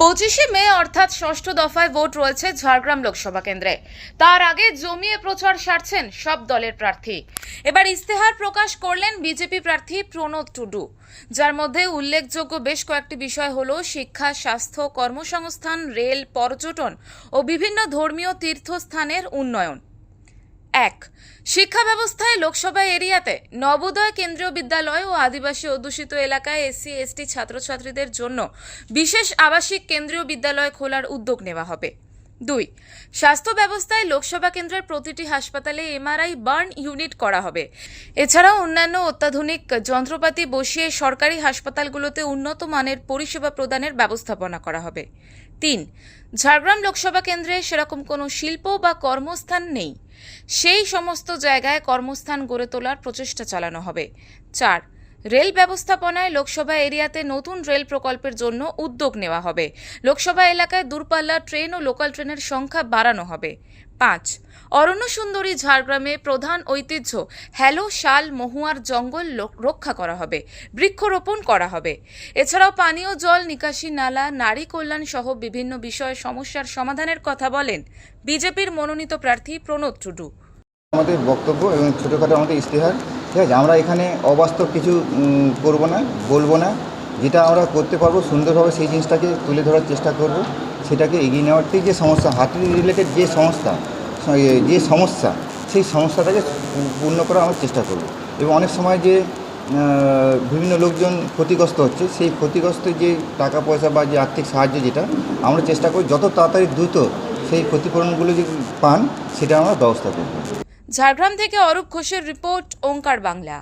পঁচিশে মে অর্থাৎ ষষ্ঠ দফায় ভোট রয়েছে ঝাড়গ্রাম লোকসভা কেন্দ্রে। তার আগে জমিয়ে প্রচার সারছেন সব দলের প্রার্থী। এবার ইস্তেহার প্রকাশ করলেন বিজেপি প্রার্থী প্রণব টুডু। যার মধ্যে উল্লেখযোগ্য বেশ কয়েকটি বিষয় হল শিক্ষা, স্বাস্থ্য, কর্মসংস্থান, রেল, পর্যটন ও বিভিন্ন ধর্মীয় তীর্থস্থানের উন্নয়ন। এক শিক্ষা ব্যবস্থায় লোকসভা এরিয়াতে নবোদয় কেন্দ্রীয় বিদ্যালয় ও আদিবাসী অধ্যুষিত এলাকায় এসসি, এসটি ছাত্রছাত্রীদের জন্য বিশেষ আবাসিক কেন্দ্রীয় বিদ্যালয় খোলার উদ্যোগ নেওয়া হবে। দুই, স্বাস্থ্য ব্যবস্থায় লোকসভা কেন্দ্রের প্রতিটি হাসপাতালে এমআরআই বার্ন ইউনিট করা হবে। এছাড়াও অন্যান্য অত্যাধুনিক যন্ত্রপাতি বসিয়ে সরকারি হাসপাতালগুলোতে উন্নত মানের পরিষেবা প্রদানের ব্যবস্থাপনা করা হবে। তিন, ঝাড়গ্রাম লোকসভা কেন্দ্রে সেরকম কোনো শিল্প বা কর্মস্থান নেই। সেই সমস্ত জায়গায় কর্মস্থান গড়ে তোলার প্রচেষ্টা চালানো হবে। চার রেল ব্যবস্থাপনায় লোকসভা এরিয়াতে নতুন রেল প্রকল্পের জন্য উদ্যোগ নেওয়া হবে। লোকসভা এলাকায় দূরপাল্লার ট্রেন ও লোকাল ট্রেনের সংখ্যা বাড়ানো হবে। পাঁচ অরণ্য সুন্দরী ঝাড়গ্রামে প্রধান ঐতিহ্য হ্যালো শাল মহুয়ার জঙ্গল রক্ষা করা হবে, বৃক্ষরোপণ করা হবে। এছাড়াও পানীয় জল, নিকাশি নালা, নারী কল্যাণ সহ বিভিন্ন বিষয়ে সমস্যার সমাধানের কথা বলেন বিজেপির মনোনীত প্রার্থী প্রণব টুডু। আমাদের বক্তব্য এবং ছোটোখাটো আমাদের ইশতেহার ঠিক আছে, আমরা এখানে অবাস্তব কিছু করব না, বলব না। যেটা আমরা করতে পারব, সুন্দরভাবে সেই জিনিসটাকে তুলে ধরার চেষ্টা করব। সেটাকে এগিয়ে নেওয়ার থেকে যে সমস্যা হাতি রিলেটেড যে সমস্যা যে সমস্যা, সেই সমস্যাটাকে পূর্ণ করার আমরা চেষ্টা করব। এবং অনেক সময় যে বিভিন্ন লোকজন ক্ষতিগ্রস্ত হচ্ছে, সেই ক্ষতিগ্রস্ত যে টাকা পয়সা বা যে আর্থিক সাহায্য যেটা, আমরা চেষ্টা করি যত তাড়াতাড়ি দ্রুত সেই ক্ষতিপূরণগুলো যে পান, সেটা আমরা ব্যবস্থা করব। ঝাড়গ্রাম থেকে অরূপ ঘোষের রিপোর্ট ওঙ্কার বাংলা।